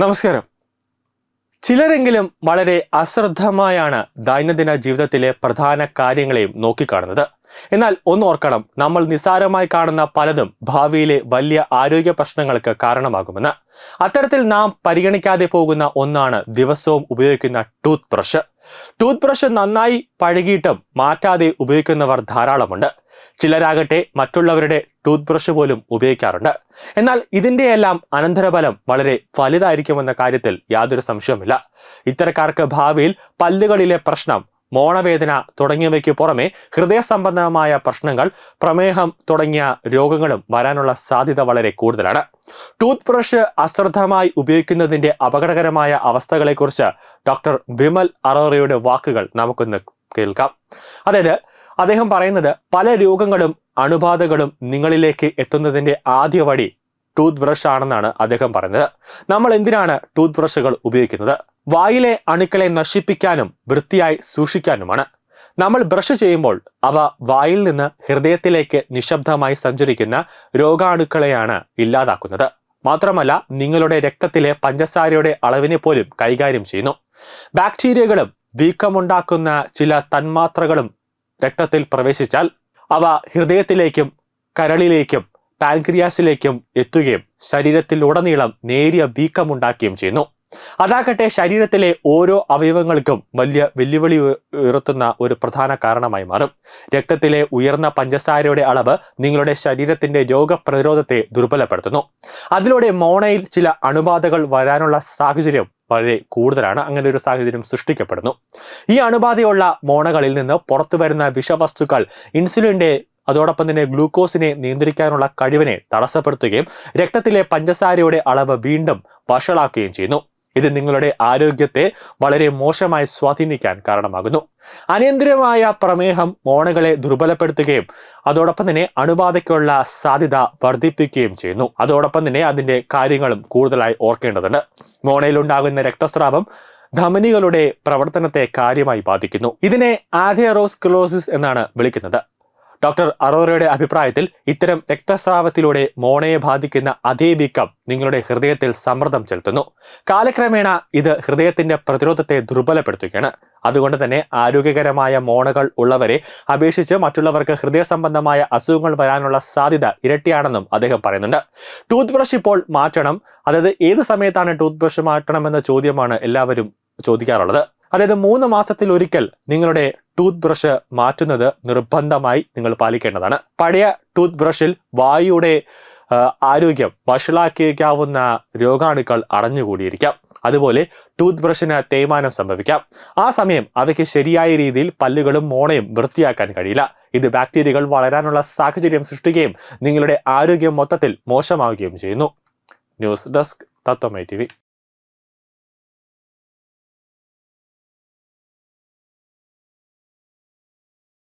നമസ്കാരം. ചിലരെങ്കിലും വളരെ അശ്രദ്ധമായാണ് ദൈനംദിന ജീവിതത്തിലെ പ്രധാന കാര്യങ്ങളെയും നോക്കിക്കാണുന്നത്. എന്നാൽ ഒന്ന് ഓർക്കണം നമ്മൾ നിസ്സാരമായി കാണുന്ന പലതും ഭാവിയിലെ വലിയ ആരോഗ്യ പ്രശ്നങ്ങൾക്ക് കാരണമാകുമെന്ന്. അത്തരത്തിൽ നാം പരിഗണിക്കാതെ പോകുന്ന ഒന്നാണ് ദിവസവും ഉപയോഗിക്കുന്ന ടൂത്ത് ബ്രഷ് ടൂത്ത് ബ്രഷ് നന്നായി പഴകിയിട്ടും മാറ്റാതെ ഉപയോഗിക്കുന്നവർ ധാരാളമുണ്ട്. ചിലരാകട്ടെ മറ്റുള്ളവരുടെ ടൂത്ത് ബ്രഷ് പോലും ഉപയോഗിക്കാറുണ്ട്. എന്നാൽ ഇതിന്റെയെല്ലാം അനന്തരഫലം വളരെ വലുതായിരിക്കുമെന്ന കാര്യത്തിൽ യാതൊരു സംശയവുമില്ല. ഇത്തരക്കാർക്ക് ഭാവിയിൽ പല്ലുകളിലെ പ്രശ്നം മോണവേദന തുടങ്ങിയവയ്ക്ക് പുറമെ ഹൃദയ സംബന്ധമായ പ്രശ്നങ്ങൾ പ്രമേഹം തുടങ്ങിയ രോഗങ്ങളും വരാനുള്ള സാധ്യത വളരെ കൂടുതലാണ്. ടൂത്ത് ബ്രഷ് അശ്രദ്ധമായി ഉപയോഗിക്കുന്നതിന്റെ അപകടകരമായ അവസ്ഥകളെക്കുറിച്ച് ഡോക്ടർ വിമൽ അറോറയുടെ വാക്കുകൾ നമുക്കൊന്ന് കേൾക്കാം. അതായത് അദ്ദേഹം പറയുന്നത് പല രോഗങ്ങളും അണുബാധകളും നിങ്ങളിലേക്ക് എത്തുന്നതിന്റെ ആദ്യ വഴി ടൂത്ത് ബ്രഷ് ആണെന്നാണ് അദ്ദേഹം പറയുന്നത്. നമ്മൾ എന്തിനാണ് ടൂത്ത് ബ്രഷുകൾ ഉപയോഗിക്കുന്നത്? വായിലെ അണുക്കളെ നശിപ്പിക്കാനും വൃത്തിയായി സൂക്ഷിക്കാനുമാണ്. നമ്മൾ ബ്രഷ് ചെയ്യുമ്പോൾ അവ വായിൽ നിന്ന് ഹൃദയത്തിലേക്ക് നിശബ്ദമായി സഞ്ചരിക്കുന്ന രോഗാണുക്കളെയാണ് ഇല്ലാതാക്കുന്നത്. മാത്രമല്ല നിങ്ങളുടെ രക്തത്തിലെ പഞ്ചസാരയുടെ അളവിനെ പോലും കൈകാര്യം ചെയ്യുന്നു. ബാക്ടീരിയകളും വീക്കമുണ്ടാക്കുന്ന ചില തന്മാത്രകളും രക്തത്തിൽ പ്രവേശിച്ചാൽ അവ ഹൃദയത്തിലേക്കും കരളിലേക്കും പാൻക്രിയാസിലേക്കും എത്തുകയും ശരീരത്തിലുടനീളം നേരിയ വീക്കമുണ്ടാക്കുകയും ചെയ്യുന്നു. അതാകട്ടെ ശരീരത്തിലെ ഓരോ അവയവങ്ങൾക്കും വലിയ വെല്ലുവിളി ഉയ- ഉയർത്തുന്ന ഒരു പ്രധാന കാരണമായി മാറും. രക്തത്തിലെ ഉയർന്ന പഞ്ചസാരയുടെ അളവ് നിങ്ങളുടെ ശരീരത്തിന്റെ രോഗപ്രതിരോധത്തെ ദുർബലപ്പെടുത്തുന്നു. അതിലൂടെ മോണയിൽ ചില അണുബാധകൾ വരാനുള്ള സാഹചര്യം വളരെ കൂടുതലാണ്. അങ്ങനെ ഒരു സാഹചര്യം സൃഷ്ടിക്കപ്പെടുന്നു. ഈ അണുബാധയുള്ള മോണകളിൽ നിന്ന് പുറത്തു വരുന്ന വിഷവസ്തുക്കൾ ഇൻസുലിന്റെ അതോടൊപ്പം തന്നെ ഗ്ലൂക്കോസിനെ നിയന്ത്രിക്കാനുള്ള കഴിവിനെ തടസ്സപ്പെടുത്തുകയും രക്തത്തിലെ പഞ്ചസാരയുടെ അളവ് വീണ്ടും വഷളാക്കുകയും ചെയ്യുന്നു. ഇത് നിങ്ങളുടെ ആരോഗ്യത്തെ വളരെ മോശമായി സ്വാധീനിക്കാൻ കാരണമാകുന്നു. അനിയന്ത്രിതമായ പ്രമേഹം മോണകളെ ദുർബലപ്പെടുത്തുകയും അതോടൊപ്പം തന്നെ അണുബാധയ്ക്കുള്ള സാധ്യത വർദ്ധിപ്പിക്കുകയും ചെയ്യുന്നു. അതോടൊപ്പം തന്നെ അതിന്റെ കാര്യങ്ങളും കൂടുതലായി ഓർക്കേണ്ടതുണ്ട്. മോണയിലുണ്ടാകുന്ന രക്തസ്രാവം ധമനികളുടെ പ്രവർത്തനത്തെ കാര്യമായി ബാധിക്കുന്നു. ഇതിനെ ആഥിയറോസ്ക്ലോസിസ് എന്നാണ് വിളിക്കുന്നത്. ഡോക്ടർ അറോറയുടെ അഭിപ്രായത്തിൽ ഇത്തരം രക്തസ്രാവത്തിലൂടെ മോണയെ ബാധിക്കുന്ന അതേ വീക്കം നിങ്ങളുടെ ഹൃദയത്തിൽ സമ്മർദ്ദം ചെലുത്തുന്നു. കാലക്രമേണ ഇത് ഹൃദയത്തിന്റെ പ്രതിരോധത്തെ ദുർബലപ്പെടുത്തുകയാണ്. അതുകൊണ്ട് തന്നെ ആരോഗ്യകരമായ മോണകൾ ഉള്ളവരെ അപേക്ഷിച്ച് മറ്റുള്ളവർക്ക് ഹൃദയ സംബന്ധമായ അസുഖങ്ങൾ വരാനുള്ള സാധ്യത ഇരട്ടിയാണെന്നും അദ്ദേഹം പറയുന്നുണ്ട്. ടൂത്ത് ബ്രഷ് ഇപ്പോൾ മാറ്റണം. അതായത് ഏത് സമയത്താണ് ടൂത്ത് ബ്രഷ് മാറ്റണമെന്ന ചോദ്യമാണ് എല്ലാവരും ചോദിക്കാറുള്ളത്. അതായത് മൂന്ന് മാസത്തിൽ ഒരിക്കൽ നിങ്ങളുടെ ടൂത്ത് ബ്രഷ് മാറ്റുന്നത് നിർബന്ധമായി നിങ്ങൾ പാലിക്കേണ്ടതാണ്. പഴയ ടൂത്ത് ബ്രഷിൽ വായുടെ ആരോഗ്യം വഷളാക്കിയേക്കാവുന്ന രോഗാണുക്കൾ അടഞ്ഞുകൂടിയിരിക്കാം. അതുപോലെ ടൂത്ത് ബ്രഷിന് തേയ്മാനം സംഭവിക്കാം. ആ സമയം അവയ്ക്ക് ശരിയായ രീതിയിൽ പല്ലുകളും മോണയും വൃത്തിയാക്കാൻ കഴിയില്ല. ഇത് ബാക്ടീരിയകൾ വളരാനുള്ള സാഹചര്യം സൃഷ്ടിക്കുകയും നിങ്ങളുടെ ആരോഗ്യം മൊത്തത്തിൽ മോശമാവുകയും ചെയ്യുന്നു. ന്യൂസ് ഡെസ്ക് തത്വമൈ ടി